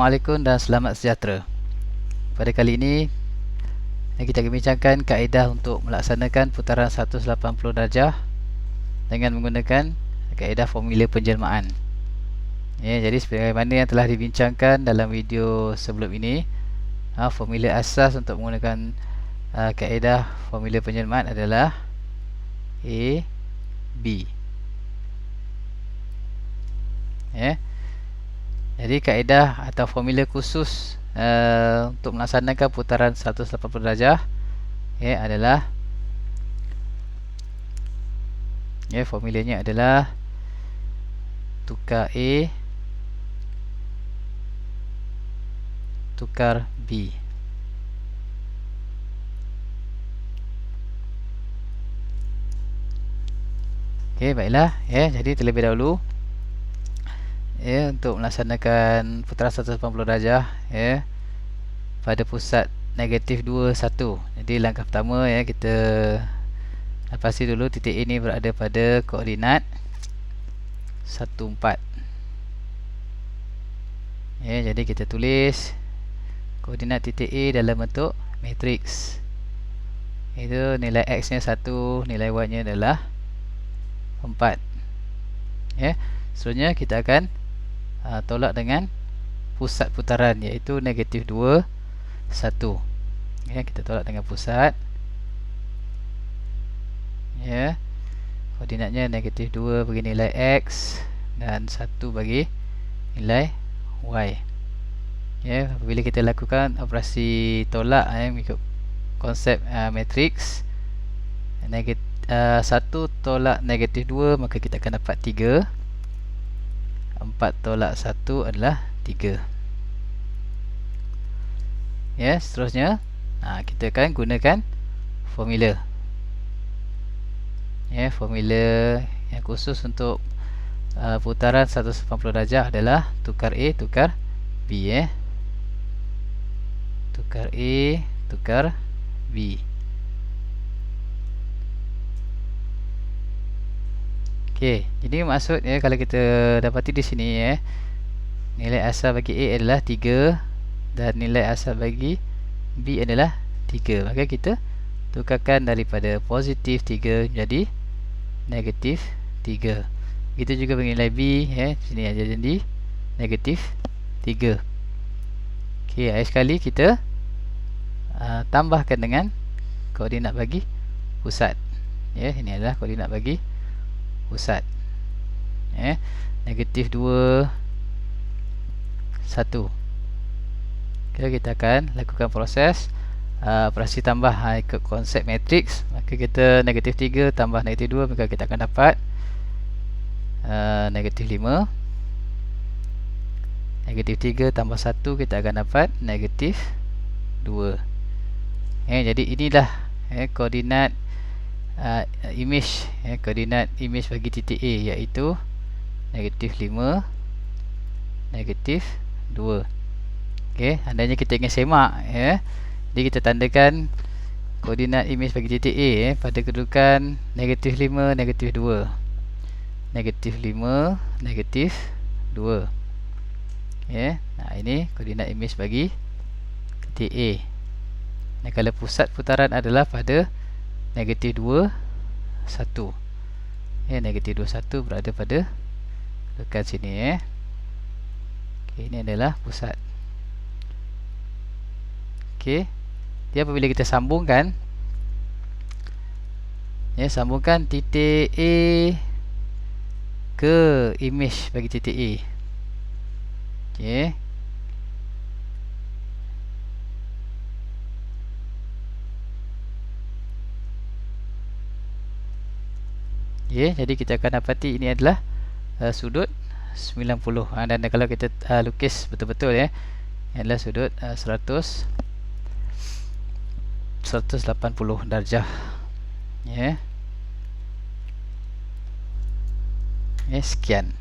Assalamualaikum dan selamat sejahtera. Pada kali ini Kita akan bincangkan kaedah untuk melaksanakan putaran 180 darjah Dengan menggunakan kaedah formula penjelmaan. Ya, Jadi sebagaimana yang telah dibincangkan dalam video sebelum ini ha, Formula asas untuk menggunakan uh, kaedah formula penjelmaan adalah A, B. Ya jadi kaedah atau formula khusus uh, untuk melaksanakan putaran 180 darjah ya adalah ya formulanya adalah tukar A tukar B. Okey baiklah ya jadi terlebih dahulu ya untuk melaksanakan putaran 180 darjah ya pada pusat negatif 2 1 jadi langkah pertama ya kita pasti dulu titik ini berada pada koordinat 1 4 ya jadi kita tulis koordinat titik A dalam bentuk matrix. Itu nilai x nya 1 nilai y nya adalah 4 ya seterusnya kita akan uh, tolak dengan pusat putaran iaitu negatif 2 1 ya kita tolak dengan pusat. Ya koordinatnya negatif 2 bagi nilai x dan 1 bagi nilai y. Ya bila kita lakukan operasi tolak ya mengikut konsep uh, matrix negatif uh, 1 tolak negatif 2 maka kita akan dapat 3 4 tolak 1 adalah 3 Ya, seterusnya. Ha, Kita akan gunakan formula. Ya, formula yang khusus untuk uh, putaran 180 darjah adalah tukar A, tukar B ya. Tukar A, tukar B Okey, jadi maksud ya kalau kita dapati di sini ya. Nilai asal bagi A adalah 3 dan nilai asal bagi B adalah 3. Maka kita tukarkan daripada positif 3 menjadi negatif 3. Kita juga bagi nilai B ya, sini aja jadi negatif 3. Okey, akhir sekali kita uh, tambahkan dengan koordinat bagi pusat. Ya, ini adalah koordinat bagi pusat eh? Negatif 2 1 okay, kita akan lakukan proses uh, operasi tambah uh, ikut konsep matrix. Maka kita negatif 3 tambah negatif 2 maka kita akan dapat uh, negatif 5 negatif 3 tambah 1 kita akan dapat negatif 2 eh, jadi inilah eh, koordinat uh, image ya, koordinat image bagi titik A iaitu negatif 5 negatif 2 okey andainya kita ingin semak ya jadi kita tandakan koordinat image bagi titik A ya, pada kedudukan negatif 5 negatif 2 negatif 5 negatif 2 okey nah ini koordinat image bagi titik A. Dan kalau pusat putaran adalah pada negatif 2 1 ya negatif 2 1 berada pada dekat sini ya. Okey ini adalah pusat. Okey. Dia apabila kita sambungkan ya sambungkan titik A ke image bagi titik A. Okey okay, jadi kita akan dapati ini adalah uh, sudut 90 ha, dan kalau kita uh, lukis betul-betul ya ini adalah sudut uh, 100 180 darjah ya yeah. yeah, sekian